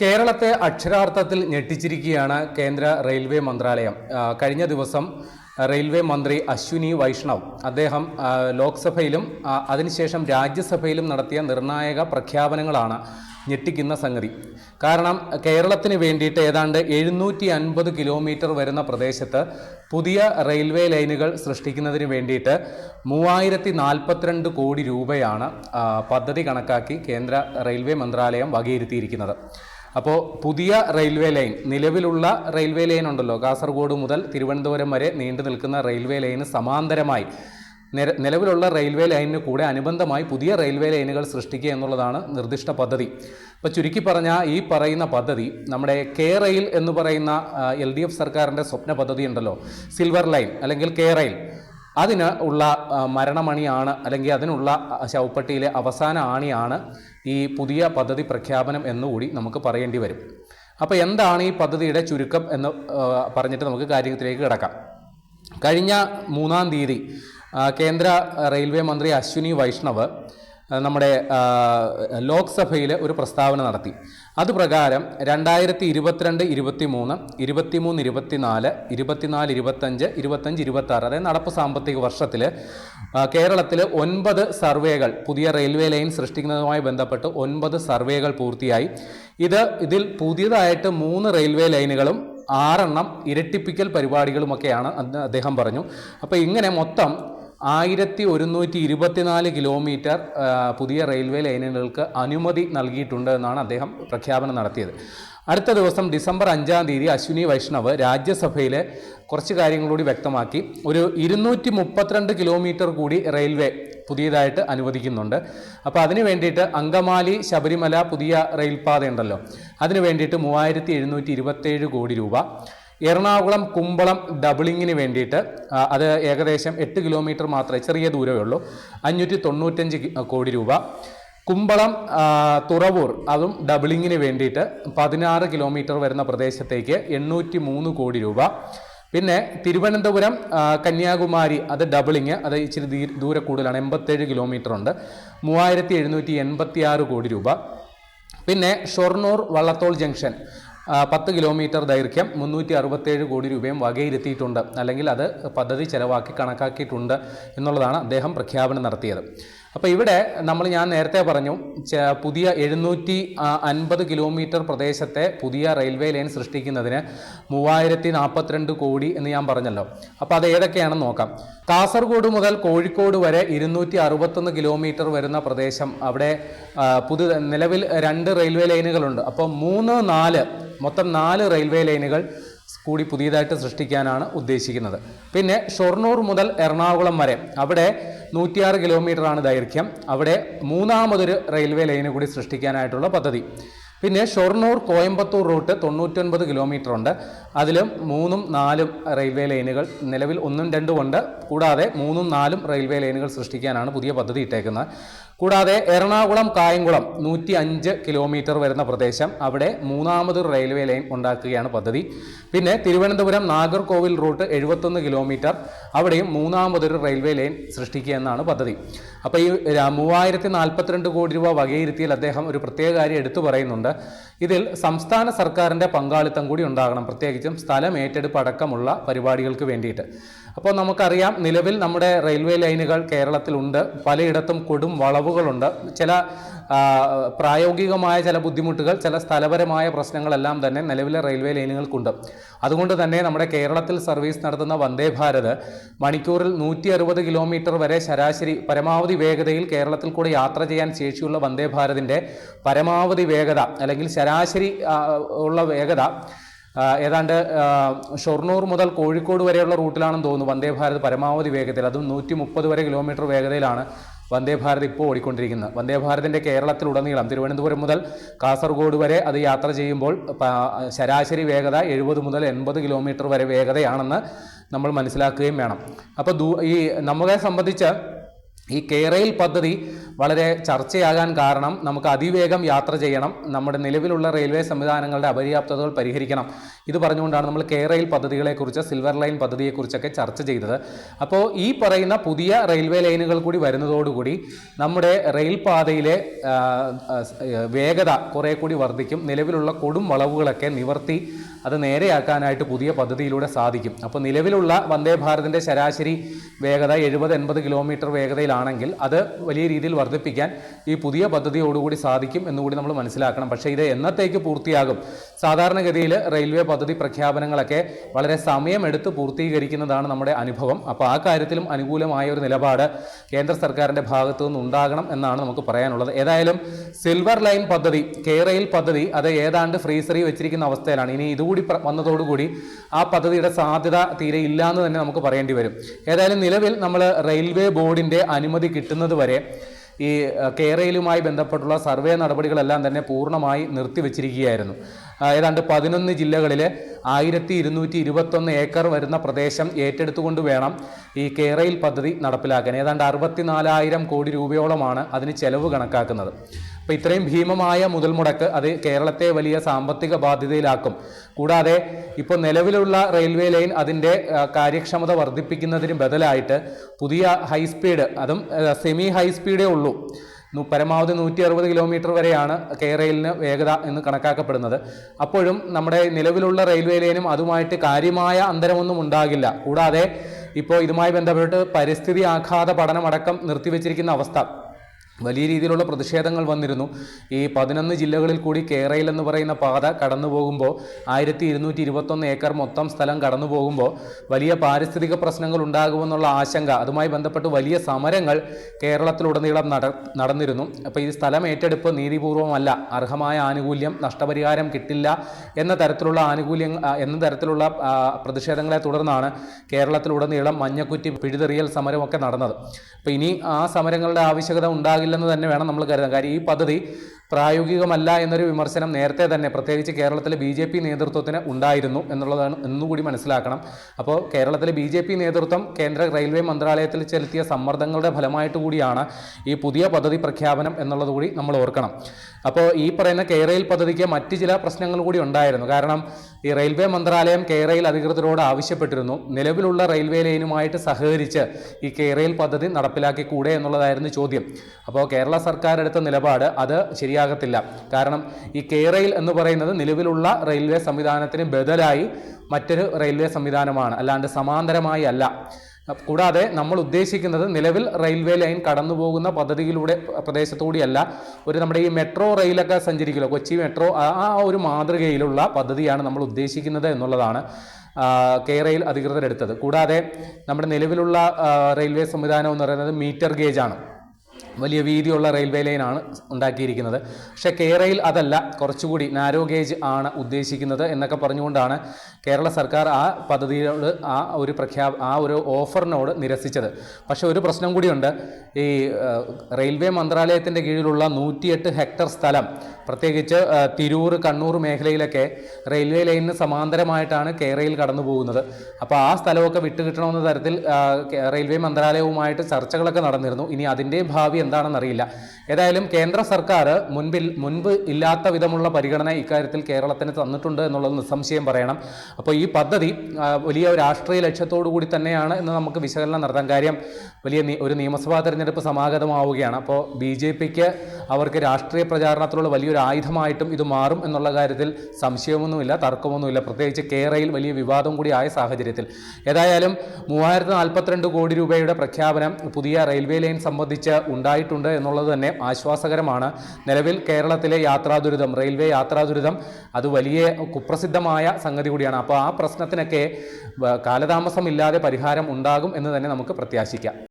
കേരളത്തെ അക്ഷരാർത്ഥത്തിൽ ഞെട്ടിച്ചിരിക്കുകയാണ് കേന്ദ്ര റെയിൽവേ മന്ത്രാലയം. കഴിഞ്ഞ ദിവസം റെയിൽവേ മന്ത്രി അശ്വിനി വൈഷ്ണവ് അദ്ദേഹം ലോക്സഭയിലും അതിനുശേഷം രാജ്യസഭയിലും നടത്തിയ നിർണായക പ്രഖ്യാപനങ്ങളാണ് ഞെട്ടിക്കുന്ന സംഗതി. കാരണം കേരളത്തിന് വേണ്ടിയിട്ട് ഏതാണ്ട് എഴുന്നൂറ്റി അൻപത് കിലോമീറ്റർ വരുന്ന പ്രദേശത്ത് പുതിയ റെയിൽവേ ലൈനുകൾ സൃഷ്ടിക്കുന്നതിന് വേണ്ടിയിട്ട് മൂവായിരത്തി നാൽപ്പത്തിരണ്ട് കോടി രൂപയാണ് പദ്ധതി കണക്കാക്കി കേന്ദ്ര റെയിൽവേ മന്ത്രാലയം വകയിരുത്തിയിരിക്കുന്നത്. അപ്പോൾ പുതിയ റെയിൽവേ ലൈൻ നിലവിലുള്ള റെയിൽവേ ലൈൻ ഉണ്ടല്ലോ. കാസർഗോഡ് മുതൽ തിരുവനന്തപുരം വരെ നീണ്ടു നിൽക്കുന്ന റെയിൽവേ ലൈന് സമാന്തരമായി. നിലവിലുള്ള റെയിൽവേ ലൈനിന് കൂടെ അനുബന്ധമായി പുതിയ റെയിൽവേ ലൈനുകൾ സൃഷ്ടിക്കുക എന്നുള്ളതാണ് നിർദ്ദിഷ്ട പദ്ധതി. ഇപ്പോൾ ചുരുക്കി പറഞ്ഞാൽ ഈ പറയുന്ന പദ്ധതി നമ്മുടെ കെ റെയിൽ എന്ന് പറയുന്ന എൽ ഡി എഫ് സർക്കാരിന്റെ സ്വപ്ന പദ്ധതി ഉണ്ടല്ലോ. സിൽവർ ലൈൻ അല്ലെങ്കിൽ കെ റെയിൽ. അതിന് ഉള്ള മരണമണിയാണ് അല്ലെങ്കിൽ അതിനുള്ള ശവപ്പെട്ടിയിലെ അവസാന ആണിയാണ് ഈ പുതിയ പദ്ധതി പ്രഖ്യാപനം എന്നുകൂടി നമുക്ക് പറയേണ്ടി വരും. അപ്പോൾ എന്താണ് ഈ പദ്ധതിയുടെ ചുരുക്കം എന്ന് പറഞ്ഞിട്ട് നമുക്ക് കാര്യത്തിലേക്ക് കിടക്കാം. കഴിഞ്ഞ മൂന്നാം തീയതി കേന്ദ്ര റെയിൽവേ മന്ത്രി അശ്വിനി വൈഷ്ണവ് നമ്മുടെ ലോക്സഭയിൽ ഒരു പ്രസ്താവന നടത്തി. അതുപ്രകാരം രണ്ടായിരത്തി ഇരുപത്തിരണ്ട് ഇരുപത്തി മൂന്ന് ഇരുപത്തിമൂന്ന് ഇരുപത്തിനാല് ഇരുപത്തിനാല് ഇരുപത്തഞ്ച് ഇരുപത്തഞ്ച് ഇരുപത്താറ് അതായത് നടപ്പ് സാമ്പത്തിക വർഷത്തിൽ കേരളത്തിൽ ഒൻപത് സർവേകൾ പുതിയ റെയിൽവേ ലൈൻ സൃഷ്ടിക്കുന്നതുമായി ബന്ധപ്പെട്ട് ഒൻപത് സർവേകൾ പൂർത്തിയായി. ഇത് ഇതിൽ പുതിയതായിട്ട് മൂന്ന് റെയിൽവേ ലൈനുകളും ആറെണ്ണം ഇരട്ടിപ്പിക്കൽ പരിപാടികളുമൊക്കെയാണ് അദ്ദേഹം പറഞ്ഞു. അപ്പോൾ ഇങ്ങനെ മൊത്തം ആയിരത്തി ഒരുന്നൂറ്റി ഇരുപത്തിനാല് കിലോമീറ്റർ പുതിയ റെയിൽവേ ലൈനുകൾക്ക് അനുമതി നൽകിയിട്ടുണ്ട് എന്നാണ് അദ്ദേഹം പ്രഖ്യാപനം നടത്തിയത്. അടുത്ത ദിവസം ഡിസംബർ അഞ്ചാം തീയതി അശ്വിനി വൈഷ്ണവ് രാജ്യസഭയിൽ കുറച്ച് കാര്യങ്ങളൂടി വ്യക്തമാക്കി. ഒരു ഇരുന്നൂറ്റി മുപ്പത്തിരണ്ട് കിലോമീറ്റർ കൂടി റെയിൽവേ പുതിയതായിട്ട് അനുവദിക്കുന്നുണ്ട്. അപ്പോൾ അതിന് വേണ്ടിയിട്ട് അങ്കമാലി ശബരിമല പുതിയ റെയിൽപാത ഉണ്ടല്ലോ അതിന് വേണ്ടിയിട്ട് മൂവായിരത്തി എഴുന്നൂറ്റി ഇരുപത്തേഴ് കോടി രൂപ. എറണാകുളം കുമ്പളം ഡബിളിങ്ങിന് വേണ്ടിയിട്ട് അത് ഏകദേശം എട്ട് കിലോമീറ്റർ മാത്രമേ ചെറിയ ദൂരമേ ഉള്ളൂ. അഞ്ഞൂറ്റി തൊണ്ണൂറ്റഞ്ച് കോടി രൂപ. കുമ്പളം തുറവൂർ അതും ഡബിളിങ്ങിന് വേണ്ടിയിട്ട് പതിനാറ് കിലോമീറ്റർ വരുന്ന പ്രദേശത്തേക്ക് എണ്ണൂറ്റി മൂന്ന് കോടി രൂപ. പിന്നെ തിരുവനന്തപുരം കന്യാകുമാരി അത് ഡബിളിങ് അത് ഇച്ചിരി ദൂരെ കൂടുതലാണ് എൺപത്തേഴ് കിലോമീറ്റർ ഉണ്ട്. മൂവായിരത്തി എഴുന്നൂറ്റി എൺപത്തി ആറ് കോടി രൂപ. പിന്നെ ഷൊർണൂർ വള്ളത്തോൾ ജംഗ്ഷൻ പത്ത് കിലോമീറ്റർ ദൈർഘ്യം മുന്നൂറ്റി അറുപത്തേഴ് കോടി രൂപയും വകയിരുത്തിയിട്ടുണ്ട് അല്ലെങ്കിൽ അത് പദ്ധതി ചെലവാക്കി കണക്കാക്കിയിട്ടുണ്ട് എന്നുള്ളതാണ് അദ്ദേഹം പ്രഖ്യാപനം നടത്തിയത്. അപ്പോൾ ഇവിടെ നമ്മൾ ഞാൻ നേരത്തെ പറഞ്ഞു പുതിയ എഴുന്നൂറ്റി അൻപത് കിലോമീറ്റർ പ്രദേശത്തെ പുതിയ റെയിൽവേ ലൈൻ സൃഷ്ടിക്കുന്നതിന് മൂവായിരത്തി നാൽപ്പത്തിരണ്ട് കോടി എന്ന് ഞാൻ പറഞ്ഞല്ലോ. അപ്പോൾ അത് ഏതൊക്കെയാണെന്ന് നോക്കാം. കാസർഗോഡ് മുതൽ കോഴിക്കോട് വരെ ഇരുന്നൂറ്റി അറുപത്തൊന്ന് കിലോമീറ്റർ വരുന്ന പ്രദേശം. അവിടെ പുതു നിലവിൽ രണ്ട് റെയിൽവേ ലൈനുകളുണ്ട്. അപ്പോൾ മൂന്ന് നാല് മൊത്തം നാല് റെയിൽവേ ലൈനുകൾ കൂടി പുതിയതായിട്ട് സൃഷ്ടിക്കാനാണ് ഉദ്ദേശിക്കുന്നത്. പിന്നെ ഷൊർണൂർ മുതൽ എറണാകുളം വരെ അവിടെ നൂറ്റിയാറ് കിലോമീറ്ററാണ് ദൈർഘ്യം. അവിടെ മൂന്നാമതൊരു റെയിൽവേ ലൈന് കൂടി സൃഷ്ടിക്കാനായിട്ടുള്ള പദ്ധതി. പിന്നെ ഷൊർണൂർ കോയമ്പത്തൂർ റൂട്ട് തൊണ്ണൂറ്റൊൻപത് കിലോമീറ്റർ ഉണ്ട് അതിലും മൂന്നും നാലും റെയിൽവേ ലൈനുകൾ നിലവിൽ ഒന്നും രണ്ടും ഉണ്ട്. കൂടാതെ മൂന്നും നാലും റെയിൽവേ ലൈനുകൾ സൃഷ്ടിക്കാനാണ് പുതിയ പദ്ധതി ഇട്ടേക്കുന്നത്. കൂടാതെ എറണാകുളം കായംകുളം നൂറ്റി അഞ്ച് കിലോമീറ്റർ വരുന്ന പ്രദേശം. അവിടെ മൂന്നാമത് റെയിൽവേ ലൈൻ ഉണ്ടാക്കുകയാണ് പദ്ധതി. പിന്നെ തിരുവനന്തപുരം നാഗർകോവിൽ റൂട്ട് എഴുപത്തൊന്ന് കിലോമീറ്റർ. അവിടെയും മൂന്നാമതൊരു റെയിൽവേ ലൈൻ സൃഷ്ടിക്കുക എന്നാണ് പദ്ധതി. അപ്പോൾ ഈ മൂവായിരത്തി നാൽപ്പത്തിരണ്ട് കോടി രൂപ വകയിരുത്തിയിൽ അദ്ദേഹം ഒരു പ്രത്യേക കാര്യം എടുത്തു പറയുന്നുണ്ട്. ഇതിൽ സംസ്ഥാന സർക്കാരിന്റെ പങ്കാളിത്തം കൂടി ഉണ്ടാകണം. പ്രത്യേകിച്ചും സ്ഥലം ഏറ്റെടുപ്പ് അടക്കമുള്ള പരിപാടികൾക്ക് വേണ്ടിയിട്ട്. അപ്പോൾ നമുക്കറിയാം നിലവിൽ നമ്മുടെ റെയിൽവേ ലൈനുകൾ കേരളത്തിലുണ്ട്. പലയിടത്തും കൊടും വളവുകളുണ്ട്. ചില പ്രായോഗികമായ ചില ബുദ്ധിമുട്ടുകൾ ചില സ്ഥലപരമായ പ്രശ്നങ്ങളെല്ലാം തന്നെ നിലവിലെ റെയിൽവേ ലൈനുകൾക്കുണ്ട്. അതുകൊണ്ട് തന്നെ നമ്മുടെ കേരളത്തിൽ സർവീസ് നടത്തുന്ന വന്ദേ ഭാരത് മണിക്കൂറിൽ നൂറ്റി അറുപത് കിലോമീറ്റർ വരെ ശരാശരി പരമാവധി വേഗതയിൽ കേരളത്തിൽ കൂടെ യാത്ര ചെയ്യാൻ ശേഷിയുള്ള വന്ദേ ഭാരതിന്റെ പരമാവധി വേഗത അല്ലെങ്കിൽ ശരാശരി ഉള്ള വേഗത ഏതാണ്ട് ഷൊർണൂർ മുതൽ കോഴിക്കോട് വരെയുള്ള റൂട്ടിലാണെന്ന് തോന്നുന്നു വന്ദേ ഭാരത് പരമാവധി വേഗതയിൽ അതും നൂറ്റി മുപ്പത് വരെ കിലോമീറ്റർ വേഗതയിലാണ് വന്ദേ ഭാരത് ഇപ്പോൾ ഓടിക്കൊണ്ടിരിക്കുന്നത്. വന്ദേ ഭാരതിന്റെ കേരളത്തിലുടനീളം തിരുവനന്തപുരം മുതൽ കാസർഗോഡ് വരെ അത് യാത്ര ചെയ്യുമ്പോൾ ശരാശരി വേഗത എഴുപത് മുതൽ എൺപത് കിലോമീറ്റർ വരെ വേഗതയാണെന്ന് നമ്മൾ മനസ്സിലാക്കുകയും വേണം. അപ്പോൾ ഈ നമ്മളെ സംബന്ധിച്ച് ഈ കെയറയിൽ പദ്ധതി വളരെ ചർച്ചയാകാൻ കാരണം നമുക്ക് അതിവേഗം യാത്ര ചെയ്യണം. നമ്മുടെ നിലവിലുള്ള റെയിൽവേ സംവിധാനങ്ങളുടെ അപര്യാപ്തതകൾ പരിഹരിക്കണം. ഇത് പറഞ്ഞുകൊണ്ടാണ് നമ്മൾ കെയറയിൽ പദ്ധതികളെക്കുറിച്ച് സിൽവർ ലൈൻ പദ്ധതിയെക്കുറിച്ചൊക്കെ ചർച്ച ചെയ്തത്. അപ്പോൾ ഈ പറയുന്ന പുതിയ റെയിൽവേ ലൈനുകൾ കൂടി വരുന്നതോടുകൂടി നമ്മുടെ റെയിൽ പാതയിലെ ആ, ആ, വേഗത കുറേ കൂടി വർദ്ധിക്കും. നിലവിലുള്ള കൊടും വളവുകളൊക്കെ നിവർത്തി അത് നേരെയാക്കാനായിട്ട് പുതിയ പദ്ധതിയിലൂടെ സാധിക്കും. അപ്പോൾ നിലവിലുള്ള വന്ദേ ഭാരതിന്റെ ശരാശരി വേഗത എഴുപത് എൺപത് കിലോമീറ്റർ വേഗതയിലാണെങ്കിൽ അത് വലിയ രീതിയിൽ വർദ്ധിപ്പിക്കാൻ ഈ പുതിയ പദ്ധതിയോടുകൂടി സാധിക്കും എന്നുകൂടി നമ്മൾ മനസ്സിലാക്കണം. പക്ഷേ ഇത് എന്നത്തേക്ക് പൂർത്തിയാകും? സാധാരണഗതിയിൽ റെയിൽവേ പദ്ധതി പ്രഖ്യാപനങ്ങളൊക്കെ വളരെ സമയമെടുത്ത് പൂർത്തീകരിക്കുന്നതാണ് നമ്മുടെ അനുഭവം. അപ്പോൾ ആ കാര്യത്തിലും അനുകൂലമായ ഒരു നിലപാട് കേന്ദ്ര സർക്കാരിന്റെ ഭാഗത്തു നിന്ന് ഉണ്ടാകണം എന്നാണ് നമുക്ക് പറയാനുള്ളത്. ഏതായാലും സിൽവർ ലൈൻ പദ്ധതി കെ റെയിൽ പദ്ധതി അത് ഏതാണ്ട് ഫ്രീസറി വെച്ചിരിക്കുന്ന അവസ്ഥയിലാണ്. ഇനി ഇതുകൂടി വന്നതോടുകൂടി ആ പദ്ധതിയുടെ സാധ്യത തീരെ ഇല്ല എന്ന് തന്നെ നമുക്ക് പറയേണ്ടി വരും. ഏതായാലും നിലവിൽ നമ്മൾ റെയിൽവേ ബോർഡിന്റെ അനുമതി കിട്ടുന്നത് വരെ ഈ കേരളയിലുമായി ബന്ധപ്പെട്ടുള്ള സർവേ നടപടികളെല്ലാം തന്നെ പൂർണമായി നിർത്തിവെച്ചിരിക്കുകയായിരുന്നു. ഏതാണ്ട് പതിനൊന്ന് ജില്ലകളിലെ ആയിരത്തി ഇരുന്നൂറ്റി ഇരുപത്തൊന്ന് ഏക്കർ വരുന്ന പ്രദേശം ഏറ്റെടുത്തുകൊണ്ട് വേണം ഈ കേരയിൽ പദ്ധതി നടപ്പിലാക്കാൻ. ഏതാണ്ട് അറുപത്തിനാലായിരം കോടി രൂപയോളമാണ് അതിന് ചെലവ് കണക്കാക്കുന്നത്. അപ്പോൾ ഇത്രയും ഭീമമായ മുതൽ മുടക്ക് അത് കേരളത്തെ വലിയ സാമ്പത്തിക ബാധ്യതയിലാക്കും. കൂടാതെ ഇപ്പോൾ നിലവിലുള്ള റെയിൽവേ ലൈൻ അതിന്റെ കാര്യക്ഷമത വർദ്ധിപ്പിക്കുന്നതിന് ബദലായിട്ട് പുതിയ ഹൈസ്പീഡ് അതും സെമി ഹൈസ്പീഡേ ഉള്ളൂ. പരമാവധി നൂറ്റി അറുപത് കിലോമീറ്റർ വരെയാണ് കെ റെയിലിന് വേഗത എന്ന് കണക്കാക്കപ്പെടുന്നത്. അപ്പോഴും നമ്മുടെ നിലവിലുള്ള റെയിൽവേ ലൈനും അതുമായിട്ട് കാര്യമായ അന്തരമൊന്നും ഉണ്ടാകില്ല. കൂടാതെ ഇപ്പോൾ ഇതുമായി ബന്ധപ്പെട്ട് പരിസ്ഥിതി ആഘാത പഠനമടക്കം നിർത്തിവെച്ചിരിക്കുന്ന അവസ്ഥ. വലിയ രീതിയിലുള്ള പ്രതിഷേധങ്ങൾ വന്നിരുന്നു. ഈ പതിനൊന്ന് ജില്ലകളിൽ കൂടി കേരയിൽ എന്ന് പറയുന്ന പാത കടന്നു പോകുമ്പോൾ ആയിരത്തി ഇരുന്നൂറ്റി ഇരുപത്തൊന്ന് ഏക്കർ മൊത്തം സ്ഥലം കടന്നു പോകുമ്പോൾ വലിയ പാരിസ്ഥിതിക പ്രശ്നങ്ങൾ ഉണ്ടാകുമെന്നുള്ള ആശങ്ക അതുമായി ബന്ധപ്പെട്ട് വലിയ സമരങ്ങൾ കേരളത്തിലുടനീളം നട നടന്നിരുന്നു. അപ്പോൾ ഈ സ്ഥലം ഏറ്റെടുപ്പ് നീതിപൂർവമല്ല അർഹമായ ആനുകൂല്യം നഷ്ടപരിഹാരം കിട്ടില്ല എന്ന തരത്തിലുള്ള ആനുകൂല്യം എന്ന തരത്തിലുള്ള പ്രതിഷേധങ്ങളെ തുടർന്നാണ് കേരളത്തിലുടനീളം മഞ്ഞക്കുറ്റി പിഴുതെറിയൽ സമരമൊക്കെ നടന്നത്. അപ്പോൾ ഇനി ആ സമരങ്ങളുടെ ആവശ്യകത ഉണ്ടാകില്ലെന്ന് തന്നെ വേണം നമ്മൾ കരുതാൻ. കാര്യം ഈ പദ്ധതി പ്രായോഗികമല്ല എന്നൊരു വിമർശനം നേരത്തെ തന്നെ പ്രത്യേകിച്ച് കേരളത്തിലെ ബി ജെ പി നേതൃത്വത്തിന് ഉണ്ടായിരുന്നു എന്നുള്ളതാണ് എന്നുകൂടി മനസ്സിലാക്കണം. അപ്പോൾ കേരളത്തിലെ ബി ജെ പി നേതൃത്വം കേന്ദ്ര റെയിൽവേ മന്ത്രാലയത്തിൽ ചെലുത്തിയ സമ്മർദ്ദങ്ങളുടെ ഫലമായിട്ട് കൂടിയാണ് ഈ പുതിയ പദ്ധതി പ്രഖ്യാപനം എന്നുള്ളത് കൂടി നമ്മൾ ഓർക്കണം. അപ്പോൾ ഈ പറയുന്ന കെ റെയിൽ പദ്ധതിക്ക് മറ്റ് ചില പ്രശ്നങ്ങൾ കൂടി ഉണ്ടായിരുന്നു. കാരണം ഈ റെയിൽവേ മന്ത്രാലയം കെ റെയിൽ അധികൃതരോട് ആവശ്യപ്പെട്ടിരുന്നു. നിലവിലുള്ള റെയിൽവേ ലൈനുമായിട്ട് സഹകരിച്ച് ഈ കെ റെയിൽ പദ്ധതി നടപ്പിലാക്കിക്കൂടെ എന്നുള്ളതായിരുന്നു ചോദ്യം. അപ്പോൾ കേരള സർക്കാർ എടുത്ത നിലപാട് അത് ശരിയാകത്തില്ല. കാരണം ഈ കെ റെയിൽ എന്ന് പറയുന്നത് നിലവിലുള്ള റെയിൽവേ സംവിധാനത്തിന് ബദലായി മറ്റൊരു റെയിൽവേ സംവിധാനമാണ്. അല്ലാണ്ട് സമാന്തരമായി അല്ല. കൂടാതെ നമ്മൾ ഉദ്ദേശിക്കുന്നത് നിലവിൽ റെയിൽവേ ലൈൻ കടന്നു പോകുന്ന പദ്ധതിയിലൂടെ പ്രദേശത്തുകൂടിയല്ല ഒരു നമ്മുടെ ഈ മെട്രോ റെയിലൊക്കെ സഞ്ചരിക്കുമല്ലോ കൊച്ചി മെട്രോ ആ ഒരു മാതൃകയിലുള്ള പദ്ധതിയാണ് നമ്മൾ ഉദ്ദേശിക്കുന്നത് എന്നുള്ളതാണ് കെ റെയിൽ അധികൃതരെടുത്തത്. കൂടാതെ നമ്മുടെ നിലവിലുള്ള റെയിൽവേ സംവിധാനം എന്ന് പറയുന്നത് മീറ്റർ ഗേജ് ആണ് വലിയ വീതിയുള്ള റെയിൽവേ ലൈനാണ് ഉണ്ടാക്കിയിരിക്കുന്നത്. പക്ഷേ കേരയിൽ അതല്ല കുറച്ചുകൂടി നാരോ ഗേജ് ആണ് ഉദ്ദേശിക്കുന്നത് എന്നൊക്കെ പറഞ്ഞുകൊണ്ടാണ് കേരള സർക്കാർ ആ പദ്ധതിയോട് ആ ഒരു പ്രഖ്യാ ആ ഒരു ഓഫറിനോട് നിരസിച്ചത്. പക്ഷേ ഒരു പ്രശ്നം കൂടിയുണ്ട്. ഈ റെയിൽവേ മന്ത്രാലയത്തിന്റെ കീഴിലുള്ള നൂറ്റിയെട്ട് ഹെക്ടർ സ്ഥലം പ്രത്യേകിച്ച് തിരൂർ കണ്ണൂർ മേഖലയിലൊക്കെ റെയിൽവേ ലൈനിന് സമാന്തരമായിട്ടാണ് കേരയിൽ കടന്നു പോകുന്നത്. അപ്പോൾ ആ സ്ഥലമൊക്കെ വിട്ടുകിട്ടണമെന്ന തരത്തിൽ റെയിൽവേ മന്ത്രാലയവുമായിട്ട് ചർച്ചകളൊക്കെ നടന്നിരുന്നു. ഇനി അതിന്റെ ഭാവി എന്താണെന്ന് അറിയില്ല ഏതായാലും കേന്ദ്ര സർക്കാർ മുൻപിൽ മുൻപ് ഇല്ലാത്ത വിധമുള്ള പരിഗണന ഇക്കാര്യത്തിൽ കേരളത്തിന് തന്നിട്ടുണ്ട് എന്നുള്ളത് നിസ്സംശയം പറയണം. അപ്പോൾ ഈ പദ്ധതി വലിയ രാഷ്ട്രീയ ലക്ഷ്യത്തോടു കൂടി തന്നെയാണ് എന്ന് നമുക്ക് വിശകലനം നടത്താൻ കാര്യം വലിയ ഒരു നിയമസഭാ തെരഞ്ഞെടുപ്പ് സമാഗതമാവുകയാണ്. അപ്പോൾ ബി ജെ പിക്ക് അവർക്ക് രാഷ്ട്രീയ പ്രചാരണത്തിലുള്ള വലിയൊരു ആയുധമായിട്ടും ഇത് മാറും എന്നുള്ള കാര്യത്തിൽ സംശയമൊന്നുമില്ല തർക്കമൊന്നുമില്ല. പ്രത്യേകിച്ച് കേരളയിൽ വലിയ വിവാദം കൂടി ആയ സാഹചര്യത്തിൽ. ഏതായാലും മൂവായിരത്തി നാൽപ്പത്തിരണ്ട് കോടി രൂപയുടെ പ്രഖ്യാപനം പുതിയ റെയിൽവേ ലൈൻ സംബന്ധിച്ച് ഉണ്ടായിട്ടുണ്ട് എന്നുള്ളത് തന്നെ ആശ്വാസകരമാണ്. നിലവിൽ കേരളത്തിലെ യാത്രാ ദുരിതം റെയിൽവേ യാത്രാ ദുരിതം അത് വലിയ കുപ്രസിദ്ധമായ സംഗതി കൂടിയാണ്. അപ്പോൾ ആ പ്രശ്നത്തിനൊക്കെ കാലതാമസമില്ലാതെ പരിഹാരം ഉണ്ടാകും എന്ന് തന്നെ നമുക്ക് പ്രത്യാശിക്കാം.